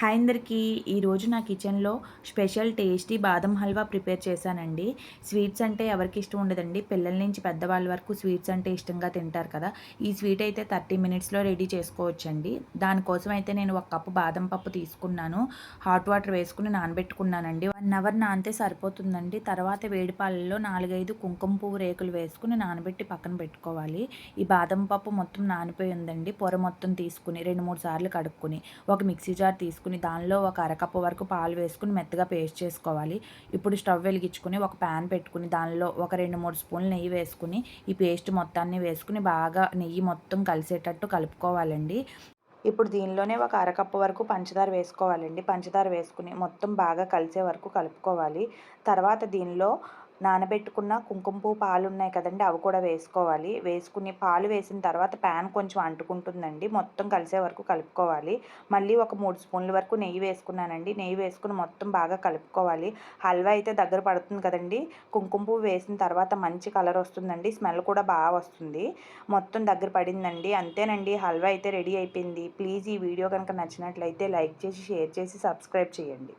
Hi అందరికీ. ఈరోజు నా కిచెన్లో స్పెషల్ టేస్టీ బాదం హల్వా ప్రిపేర్ చేశానండి. స్వీట్స్ అంటే ఎవరికి ఇష్టం ఉండదండి. పిల్లల నుంచి పెద్దవాళ్ళ వరకు స్వీట్స్ అంటే ఇష్టంగా తింటారు కదా. ఈ స్వీట్ అయితే థర్టీ మినిట్స్లో రెడీ చేసుకోవచ్చండి. దానికోసం అయితే నేను ఒక కప్పు బాదం పప్పు తీసుకున్నాను. హాట్ వాటర్ వేసుకుని నానబెట్టుకున్నానండి. వన్ అవర్ నానితే సరిపోతుందండి. తర్వాత వేడిపాలలో నాలుగైదు కుంకుమ పువ్వు రేకులు వేసుకుని నానబెట్టి పక్కన పెట్టుకోవాలి. ఈ బాదం పప్పు మొత్తం నానిపోయి ఉందండి. పొర మొత్తం తీసుకుని రెండు మూడు సార్లు కడుక్కుని ఒక మిక్సీ జార్ తీసుకుని తీసుకుని దానిలో ఒక అరకప్పు వరకు పాలు వేసుకుని మెత్తగా పేస్ట్ చేసుకోవాలి. ఇప్పుడు స్టవ్ వెలిగించుకుని ఒక ప్యాన్ పెట్టుకుని దానిలో ఒక రెండు మూడు స్పూన్లు నెయ్యి వేసుకుని ఈ పేస్ట్ మొత్తాన్ని వేసుకుని బాగా నెయ్యి మొత్తం కలిసేటట్టు కలుపుకోవాలండి. ఇప్పుడు దీనిలోనే ఒక అరకప్పు వరకు పంచదార వేసుకోవాలండి. పంచదార వేసుకుని మొత్తం బాగా కలిసే వరకు కలుపుకోవాలి. తర్వాత దీనిలో నానబెట్టుకున్న కుంకుమ పువ్వు పాలు ఉన్నాయి కదండి అవి కూడా వేసుకోవాలి. వేసుకుని పాలు వేసిన తర్వాత ప్యాన్ కొంచెం అంటుకుంటుందండి. మొత్తం కలిసే వరకు కలుపుకోవాలి. మళ్ళీ ఒక మూడు స్పూన్ల వరకు నెయ్యి వేసుకున్నానండి. నెయ్యి వేసుకుని మొత్తం బాగా కలుపుకోవాలి. హల్వా అయితే దగ్గర పడుతుంది కదండి. కుంకుమ పువ్వు వేసిన తర్వాత మంచి కలర్ వస్తుందండి. స్మెల్ కూడా బాగా వస్తుంది. మొత్తం దగ్గర పడిందండి. అంతేనండి. హల్వా అయితే రెడీ అయిపోయింది. ప్లీజ్ ఈ వీడియో కనుక నచ్చినట్లయితే లైక్ చేసి షేర్ చేసి సబ్స్క్రైబ్ చేయండి.